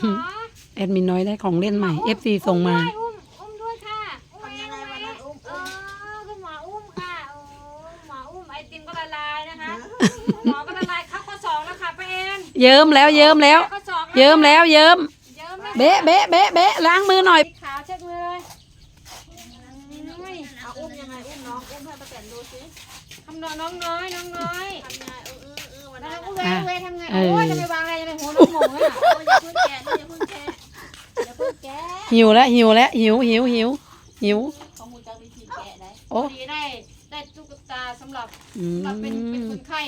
หมอแอดมินน้อยได้ของเล่นใหม่ FC ส่งมา อุ้ด้วยอุ้มอุ้มด้วยค่ะอุ้มทำเอยังงไงไหมวันนั้นอุ้ม เออคุณหมออุ้มค่ะโอ้หมออุ้มไอติมก็ละลายนะคะหมอก็ละลายเข้าข้อสองแล้วค่ะป้าเอ็นเยิ้มแล้วเยิ้มแล้ว ข้อสองเยิ้มแล้วเยิ้มเยิ้มแล้วเบะเบะเบะเบะล้างมือหน่อย สีขาวเช็ดมือเลยอุ้ยเอาอุ้มยังไงอุ้มน้องอุ้มให้ป้าแตนดูสิทำน้องน้องน้อยน้องน้อยทำยังไงเออเออเออวันแล้นั้วนอะอุ้มเวทเวททำไงโอ้ยจะไปวางอะไรจะไปหัวน้องหมงอะโอ้ยอย่าเพิ่งแกะนี่อย่าเพิ่งแกะอย่าเพิ่งแกะ หิวแล้วหิวแล้วหิวหิวหิวหิวของมูจักวิธีแกะได้โอ้พอดีได้ได้ตุ๊กตาสำหรับอืสำหรับเป็นเป็นมคนไข้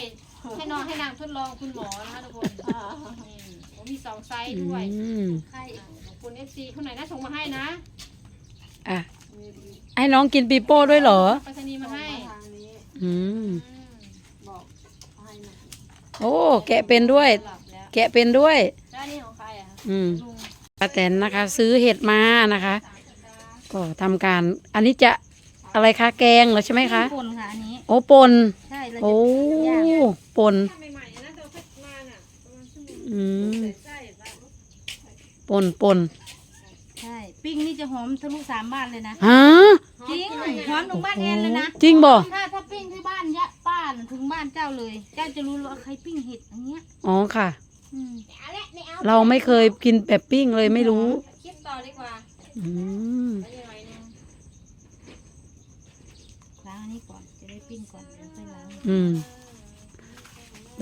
ให้น้องให้นางทดลองคุณหมอนะคะทุกคนนี่ผมมีสองไซส์ด้วยอืมไข้ขอบคุณเอฟซีคนไหนน่าส่งมาให้นะอะให้น้องกินปีโป้ด้วยเหรอไปรษณีย์มาให้ทางนี้อืมอืมบอกให้หน่อยโอ้แกะเป็นด้วย หลับแล้วแกะเป็นด้วย แล้วอันนี่ของใครอะ อืมลุง ป้าแตนนะคะ ซื้อเห็ดมานะคะ ก็ทำการ อันนี้จะอะไรคะแกงเหรอใช่ไหมคะคนค่ะอันนี้โอ้ปนใช่เราโอ้จะย่างปนถ้าใหม่ๆนะเราเพิ่งมาน่ะประมาณชั่วโมงอืมใช่แล้วปนปนใช่ปิ้งนี่จะหอมทะลุสามบ้านเลยนะฮะจริงหอมถึงบ้านแอนเลยนะจริงบ่ถ้าถ้าปิ้งที่บ้านยะป้าน่ะถึงบ้านเจ้าเลย เจ้าจะรู้เลยว่าใครปิ้งเห็ดอันเนี้ยอ๋อค่ะ อืมเอาละไม่เอาเราไม่เคยกินแบบปิ้งเลยไม่รู้คลิปต่อดีกว่าอืมไปยังไงเนี่ยล้างอันนี้ก่อนจะได้ปิ้งก่อนเดี๋ยวค่อยล้างอืม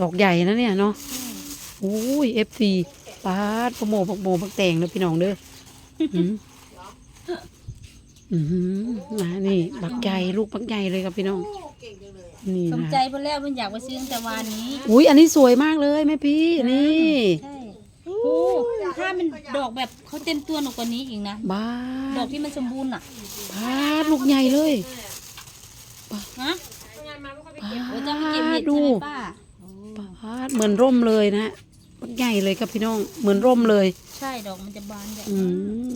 ดอกใหญ่นะเนี่ยเนาะอืมโอ้ยเอฟซีปาดปะโมปักโมปักแตงเด้อพี่น้องเด้ออืมอืมนะนี่บักใหญ่ลูกบักใหญ่เลยครับพี่น้องโอ้ เก่งจังเลยอะนี่สมนะใจเพิ่นแล้วเพิ่นอยากไปซื้อตั้งแต่วานนี้อุ้ยอันนี้สวยมากเลยแม่พี่นี่ใช่โอ้ถ้ามันดอกแบบเขาเต็มตัวหนกกว่านี้อีกนะบ้าดอกที่มันสมบูรณ์อะปาดลูกใหญ่เลยฮะทำงานมาไม่ค่อยไปปาเก็บโอ้เจ้าไปเก็บเห็ดดูใช่ไหมป้าปาดเหมือนร่มเลยนะฮะบักใหญ่เลยครับพี่น้องเหมือนร่มเลย ใช่ดอกมันจะบานใหญ่อืม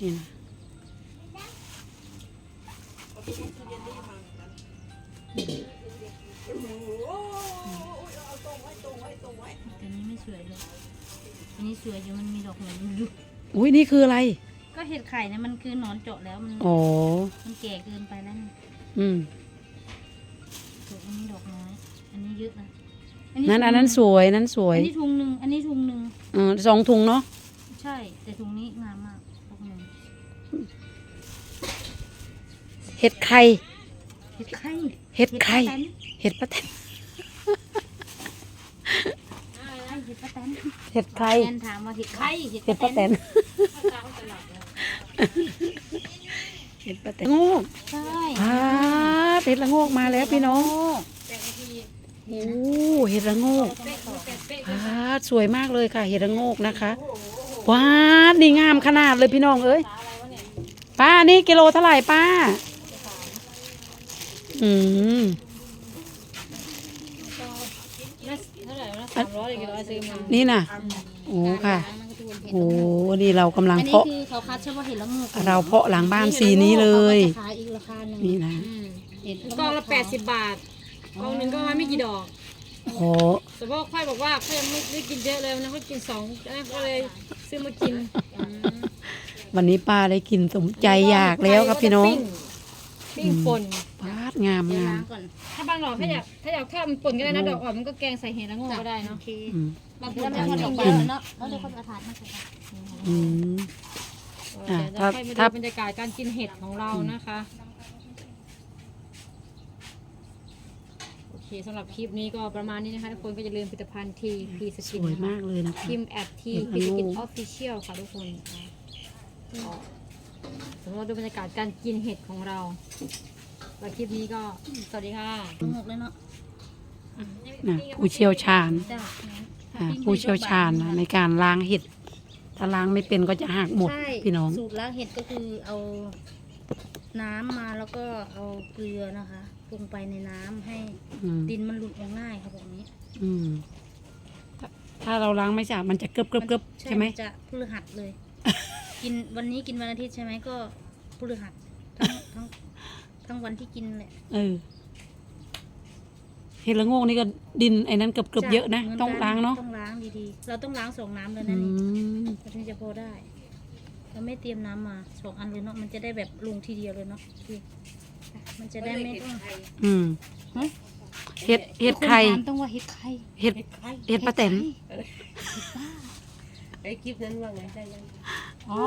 นี่นะ สวยเลยอันนี้สวยอยู่มันมีดอกเหมือนอยู่อุ้ยนี่คืออะไร ก็เห็ดไข่เนี่ยมันคือหนอนเจาะแล้วมันอ๋อ มันแก่เกินไปแล้วนี่อืมส่วนอันนี้ดอกน้อย อันนี้เยอะนะนั้นอันนั้นสวยนั้นสวยอันนี้ถุงหนึ่งอันนี้ถุงหนึ่งเออสองถุงเนาะใช่ แต่ถุงนี้งามมากถุงหนึ่งเห็ดไข่ เห็ดไข่เห็ดไข่ เห็ดป้าแตนเห็ดปะแตนเห็ด ป้าแตนเห็ดไข่แอนถามว่าเห็ดไข่เห็ดเห็ดป้าปะแตแตนนตาเขาจะหลับแล้วเห็ดปะแตนโงกใช่พาดเห็ดละโงกมาแล้วพี่น้องแปดนาทีโอ้เห็ดละโงกเป๊ะเป๊ะเป๊ะพาดสวยมากเลยค่ะ เห็ดละโงกนะคะว้าดนี่งามขนาดเลยพี่น้องเอ้ยตาอะไรวะเนี่ยป้านี่กิโลเท่าไหร่ป้า อืม น่าเท่าไหร่ วะสามร้อยกี่ร้อยซื้อมานี่น่ะโอ้ค่ะมันก็จะวนเห็ดโอ้นี่เรากำลังอันนี้เพาะคือเขาคัดเฉพาะเห็ดละโงกเราเพาะหลังบ้านสีนี้เลย ขาก็จะขายอีกราคาหนึ่งนี่นะอืมเห็ดกองละแปดสิบบาทกองหนึ่งก็มาไม่กี่ดอกโอ้แต่ว่าค่อยบอกว่าค่อยยังไม่ได้กินเยอะเลยนะค่อยกินสองนะก็เลยซื้อมากิน วันนี้ป้าได้กินสมใจอยากแล้วครับพี่น้องปิ้งป่นปาด งามเดี๋ยวงาล้ามงก่อนถ้าบางดอกถ้าอยากถ้าอยากทอดมันป่นก็ได้นะดอกอ่อนมันก็แกงใส่เห็ดแล้วงอกก็ได้เนาะโอเคอืมบางทีเราไม่ทอดดอกบานแล้วเนาะแล้วเดี๋ยวคนกระถางมาใส่กันอืม อะเดี๋ยวถ้าจะให้มาถ้าดูบรรยากาศการกินเห็ดของเรานะคะโอเคสำหรับคลิปนี้ก็ประมาณนี้นะคะทุกคนก็อย่าลืมผลิตภัณฑ์ทีพีสสกินวยมากเลยนะคะ พิมพ์แอดทีเห็พีดสละโงกกินออฟฟิเชียลค่ะทุกคนนะคะก็สำหรับดูบรรยากาศการกินเห็ดของเรา แล้วคลิปนี้ก็สวัสดีค่ะหกเลยเนาะนะผู้เชี่ยวชาญจ้าอ่าผู้เชี่ยวชาญนะในการล้างเห็ด ถ้าล้างไม่เป็นก็จะหักหมดใช่พี่น้อง สูตรล้างเห็ดก็คือเอาน้ำมาแล้วก็เอาเกลือนะคะลงไปในน้ำให้อืมดินมันหลุดออกง่ายครับแบบนี้อืมถ้าถ้าเราล้างไม่สะอาดมันจะเกริบเกริบเกริบใช่ไหมนจะพฤหัสเลย กินวันนี้กินวันอาทิตย์ใช่ไหมก็พฤหัสทั้งทั้ง ทั้งวันที่กินแหละเออ เห็ดละโงกนี่ก็ดินไอ้นั้นเกือบเกือบเยอะนะหมืต้องล้างเนาะต้องล้างดีๆ เราต้องล้างสองน้ำเลยอืนะนี่มเราถึงจะพอได้ เราไม่เตรียมน้ำมาสองอันเลยเนาะ มันจะได้แบบลงทีเดียวเลยเนาะพี่มันจะได้ไม่ต้องอืมฮะเห็ดเห็ดไข่คนถามต้องว่าเห็ดไข่เห็ดเห็ดปลาแตนไอ้คลิปนั้นว่าไงได้ยังอ๋อ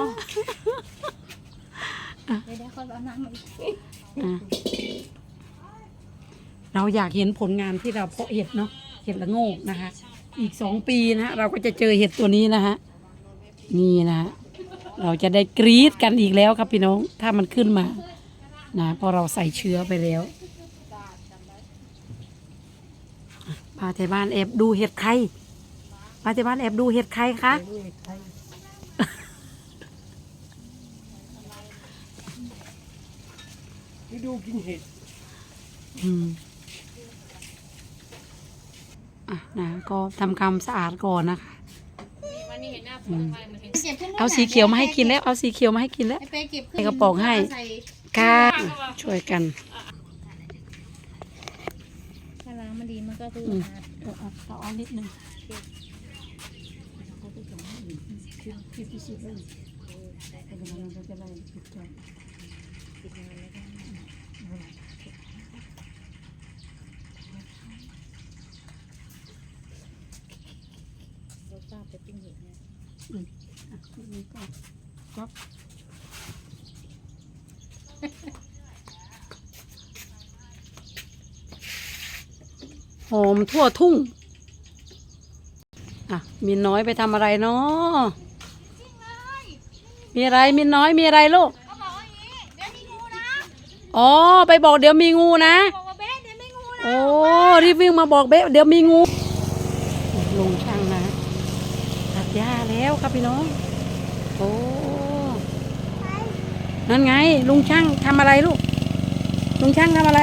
เดี๋ยวเขาเอาน้ำมาอีกอะเราอยากเห็นผลงานที่เราเพาะเห็ดเนาะเห็ดละโงกนะคะ อีกสองปีนะฮะเราก็จะเจอเห็ดตัวนี้นะฮะนี่นะฮะเราจะได้กรี๊ดกันอีกแล้วครับพี่น้องถ้ามันขึ้นมา นะพอเราใส่เชื้อไปแล้วอะป้าที่บ้านแอบดูเห็ดใครป้าที่บ้านแอบดูเห็ดใครคะไปดูกิ นเห็ดอืมอะนะก็ทำความสะอาดก่อนนะคะอืมเอาสีเขียวมาให้กินแล้ว เอาสีเขียวมาให้กินแล้วไอ้เป้เก็บขึ้นให้กระป๋องให้ ใส่ค่ะช่วยกัน ถ้าล้างมันดีมันก็คืออืมสะอาดเอาเอาเอานิดนึง รสชาติจะปิ้งเห็ดเนี่ยครับหอมทั่วทุ่ง อะ มีน้อยไปทำอะไรเนาะมีอะไร มีน้อย มีอะไรลูก อ๋อไปบอกเดี๋ยวมีงูนะ บอกว่าเบ๊ะเดี๋ยวมีงูนะโอ้รีบวิ่งมาบอกเบ๊ะเดี๋ยวมีงูลงช่างนะตัดหญ้าแล้วครับพี่น้องโอ้นั่นไง ลุงช่างทำอะไรลูก ลุงช่างทำอะไร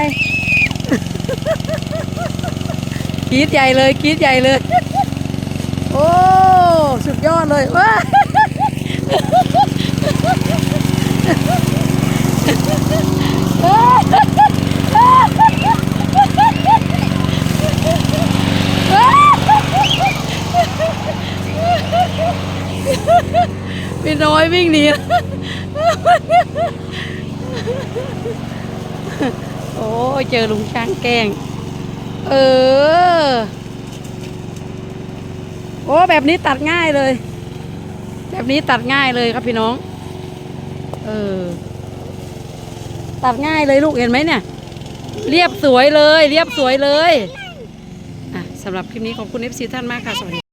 กรีดใหญ่เลยกรีดใหญ่เลย โอ้สุดยอดเลยว้า พี่น้อยวิ่งหนีโอ้เจอลุงช้างแกง เออ โอ้แบบนี้ตัดง่ายเลย แบบนี้ตัดง่ายเลยครับพี่น้อง เออ ตัดง่ายเลยลูกเห็นไหมเนี่ย เรียบสวยเลย เรียบสวยเลยอะสำหรับคลิปนี้ขอบคุณเอฟซีท่านมากค่ะ สวัสดี